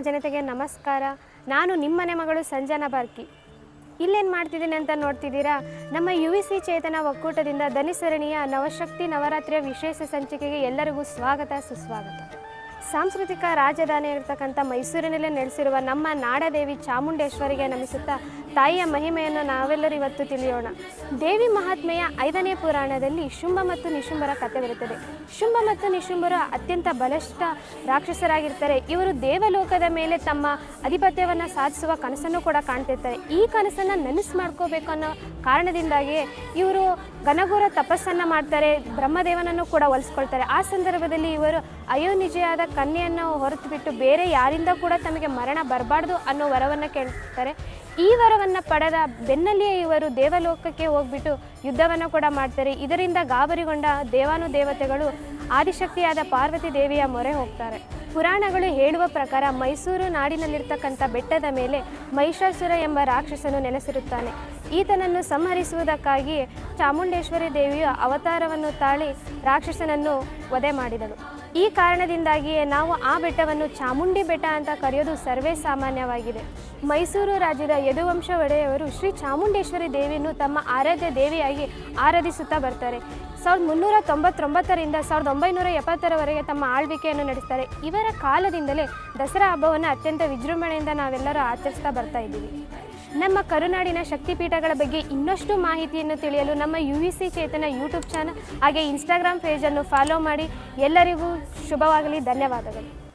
ಜನತೆಗೆ ನಮಸ್ಕಾರ. ನಾನು ನಿಮ್ಮನೆ ಮಗಳು ಸಂಜನಾ ಬಾರ್ಕಿ. ಇಲ್ಲೇನು ಮಾಡ್ತಿದ್ದೀನಿ ಅಂತ ನೋಡ್ತಿದ್ದೀರಾ? ನಮ್ಮ ಯು ವಿ ಸಿ ಚೇತನ ಒಕ್ಕೂಟದಿಂದ ದನಿಸರಣಿಯ ನವಶಕ್ತಿ ನವರಾತ್ರಿಯ ವಿಶೇಷ ಸಂಚಿಕೆಗೆ ಎಲ್ಲರಿಗೂ ಸ್ವಾಗತ, ಸುಸ್ವಾಗತ. ಸಾಂಸ್ಕೃತಿಕ ರಾಜಧಾನಿ ಇರತಕ್ಕಂಥ ಮೈಸೂರಿನಲ್ಲೇ ನೆಲೆಸಿರುವ ನಮ್ಮ ನಾಡದೇವಿ ಚಾಮುಂಡೇಶ್ವರಿಗೆ ನಮಿಸುತ್ತಾ ತಾಯಿಯ ಮಹಿಮೆಯನ್ನು ನಾವೆಲ್ಲರೂ ಇವತ್ತು ತಿಳಿಯೋಣ. ದೇವಿ ಮಹಾತ್ಮೆಯ ಐದನೇ ಪುರಾಣದಲ್ಲಿ ಶುಂಭ ಮತ್ತು ನಿಶುಂಬರ ಕಥೆ ಬರುತ್ತದೆ. ಶುಂಭ ಮತ್ತು ನಿಶುಂಭರು ಅತ್ಯಂತ ಬಲಿಷ್ಠ ರಾಕ್ಷಸರಾಗಿರ್ತಾರೆ. ಇವರು ದೇವಲೋಕದ ಮೇಲೆ ತಮ್ಮ ಅಧಿಪತ್ಯವನ್ನು ಸಾಧಿಸುವ ಕನಸನ್ನು ಕೂಡ ಕಾಣ್ತಿರ್ತಾರೆ. ಈ ಕನಸನ್ನು ನನಸು ಮಾಡ್ಕೋಬೇಕು ಅನ್ನೋ ಕಾರಣದಿಂದಾಗಿ ಇವರು ಘನಘೋರ ತಪಸ್ಸನ್ನು ಮಾಡ್ತಾರೆ, ಬ್ರಹ್ಮದೇವನನ್ನು ಕೂಡ ಒಲಿಸ್ಕೊಳ್ತಾರೆ. ಆ ಸಂದರ್ಭದಲ್ಲಿ ಇವರು ಅಯೋನಿಜೆಯಾದ ಕನ್ಯೆಯನ್ನು ಹೊರತು ಬಿಟ್ಟು ಬೇರೆ ಯಾರಿಂದ ಕೂಡ ತಮಗೆ ಮರಣ ಬರಬಾರ್ದು ಅನ್ನೋ ವರವನ್ನು ಕೇಳ್ತಾರೆ. ಈ ವರವನ್ನು ಪಡೆದ ಬೆನ್ನಲ್ಲಿಯೇ ಇವರು ದೇವಲೋಕಕ್ಕೆ ಹೋಗ್ಬಿಟ್ಟು ಯುದ್ಧವನ್ನು ಕೂಡ ಮಾಡ್ತಾರೆ. ಇದರಿಂದ ಗಾಬರಿಗೊಂಡ ದೇವಾನು ದೇವತೆಗಳು ಆದಿಶಕ್ತಿಯಾದ ಪಾರ್ವತಿ ದೇವಿಯ ಮೊರೆ ಹೋಗ್ತಾರೆ. ಪುರಾಣಗಳು ಹೇಳುವ ಪ್ರಕಾರ ಮೈಸೂರು ನಾಡಿನಲ್ಲಿರ್ತಕ್ಕಂಥ ಬೆಟ್ಟದ ಮೇಲೆ ಮಹಿಷಾಸುರ ಎಂಬ ರಾಕ್ಷಸನು ನೆಲೆಸಿರುತ್ತಾನೆ. ಈತನನ್ನು ಸಂಹರಿಸುವುದಕ್ಕಾಗಿ ಚಾಮುಂಡೇಶ್ವರಿ ದೇವಿಯು ಅವತಾರವನ್ನು ತಾಳಿ ರಾಕ್ಷಸನನ್ನು ವಧೆ ಮಾಡಿದಳು. ಈ ಕಾರಣದಿಂದಾಗಿಯೇ ನಾವು ಆ ಬೆಟ್ಟವನ್ನು ಚಾಮುಂಡಿ ಬೆಟ್ಟ ಅಂತ ಕರೆಯೋದು ಸರ್ವೇ ಸಾಮಾನ್ಯವಾಗಿದೆ. ಮೈಸೂರು ರಾಜ್ಯದ ಯದುವಂಶ ಒಡೆಯವರು ಶ್ರೀ ಚಾಮುಂಡೇಶ್ವರಿ ದೇವಿಯನ್ನು ತಮ್ಮ ಆರಾಧ್ಯ ದೇವಿಯಾಗಿ ಆರಾಧಿಸುತ್ತಾ ಬರ್ತಾರೆ. ಸಾವಿರದ ಮುನ್ನೂರ ತೊಂಬತ್ತೊಂಬತ್ತರಿಂದ ಸಾವಿರದ ಒಂಬೈನೂರ ಎಪ್ಪತ್ತರವರೆಗೆ ತಮ್ಮ ಆಳ್ವಿಕೆಯನ್ನು ನಡೆಸ್ತಾರೆ. ಇವರ ಕಾಲದಿಂದಲೇ ದಸರಾ ಹಬ್ಬವನ್ನು ಅತ್ಯಂತ ವಿಜೃಂಭಣೆಯಿಂದ ನಾವೆಲ್ಲರೂ ಆಚರಿಸ್ತಾ ಬರ್ತಾ ಇದ್ದೀವಿ. ನಮ್ಮ ಕರುನಾಡಿನ ಶಕ್ತಿಪೀಠಗಳ ಬಗ್ಗೆ ಇನ್ನಷ್ಟು ಮಾಹಿತಿಯನ್ನು ತಿಳಿಯಲು ನಮ್ಮ U V C Chetana YouTube channel ಹಾಗೆ ಇನ್ಸ್ಟಾಗ್ರಾಮ್ ಪೇಜನ್ನು ಫಾಲೋ ಮಾಡಿ ಎಲ್ಲರಿಗೂ ಶುಭವಾಗಲಿ, ಧನ್ಯವಾದಗಳು.